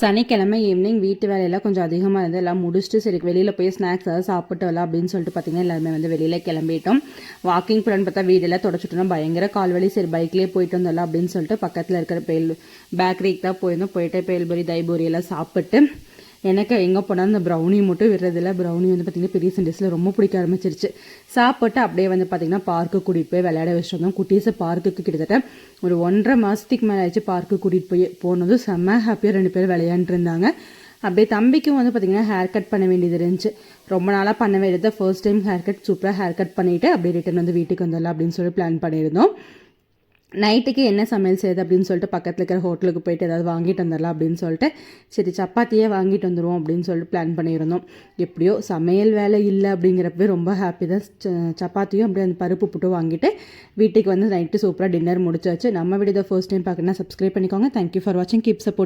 சனிக்கிழமை ஈவினிங் வீட்டு வேலையெல்லாம் கொஞ்சம் அதிகமாக இருந்து எல்லாம் முடிச்சுட்டு சரி வெளியில் போய் ஸ்நாக்ஸ் ஏதாவது சாப்பிட்டு வரலாம் அப்படின்னு சொல்லிட்டு பார்த்தீங்கன்னா எல்லாருமே வந்து வெளியில் கிளம்பிட்டோம். வாக்கிங் போலான்னு பார்த்தா வீடெல்லாம் தொடச்சிட்டோம்னா பயங்கர கால்வலி சரி பைக்லேயே போயிட்டு வந்துடலாம் அப்படின்னு சொல்லிட்டு பக்கத்தில் இருக்கிற பேல் பேக்கரிக்கு தான் போயிருந்தோம். போயிட்டு பேல்பொரி தைபூரி எல்லாம் சாப்பிட்டு எனக்கு எங்கே போனால் அந்த ப்ரௌனி மட்டும் விடுறதில்ல. ப்ரௌனி வந்து பார்த்திங்கன்னா பெரிய சண்டேஸில் ரொம்ப பிடிக்க ஆரம்பிச்சிருச்சு. சாப்பிட்டு அப்படியே வந்து பார்த்திங்கன்னா பார்க்கு கூட்டிகிட்டு போய் விளையாட வச்சிருந்தோம். குட்டீஸை பார்க்குக்கு கிட்டத்தட்ட ஒரு ஒன்றரை மாதத்துக்கு மேலே ஆச்சு பார்க்கு கூட்டிகிட்டு போய். போனதும் செம்ம ஹாப்பியாக ரெண்டு பேரும் விளையாண்டுருந்தாங்க இருந்தாங்க. அப்படியே தம்பிக்கும் வந்து பார்த்திங்கன்னா ஹேர் கட் பண்ண வேண்டியது இருந்துச்சு. ரொம்ப நாளாக பண்ண வேண்டியது ஃபர்ஸ்ட் டைம் ஹேர் கட் சூப்பராக ஹேர் கட் பண்ணிவிட்டு அப்படியே ரிட்டன் வந்து வீட்டுக்கு வந்துடலாம் அப்படின்னு சொல்லி பிளான் பண்ணியிருந்தோம். நைட்டுக்கு என்ன சமையல் செய்யுது அப்படின்னு சொல்லிட்டு பக்கத்தில் இருக்கிற ஹோட்டலுக்கு போயிட்டு ஏதாவது வாங்கிட்டு வந்துடலாம் அப்படின்னு சொல்லிட்டு சரி சப்பாத்தியே வாங்கிட்டு வந்துடுவோம் அப்படின்னு சொல்லிட்டு பிளான் பண்ணியிருந்தோம். எப்படியோ சமையல் வேலை இல்லை அப்படிங்கிறப்பவே ரொம்ப ஹாப்பி தான். ச- சப்பாத்தியும் அப்படியே அந்த பருப்பு புட்டு வாங்கிட்டு வீட்டுக்கு வந்து நைட்டு சூப்பராக டின்னர் முடிச்சாச்சு. நம்ம வீடியோ ஃபர்ஸ்ட் டைம் பார்க்கணுன்னா சப்ஸ்கிரைப் பண்ணிக்கோங்க. தேங்க்யூ ஃபார் வாட்சிங் கீப் சப்போர்ட்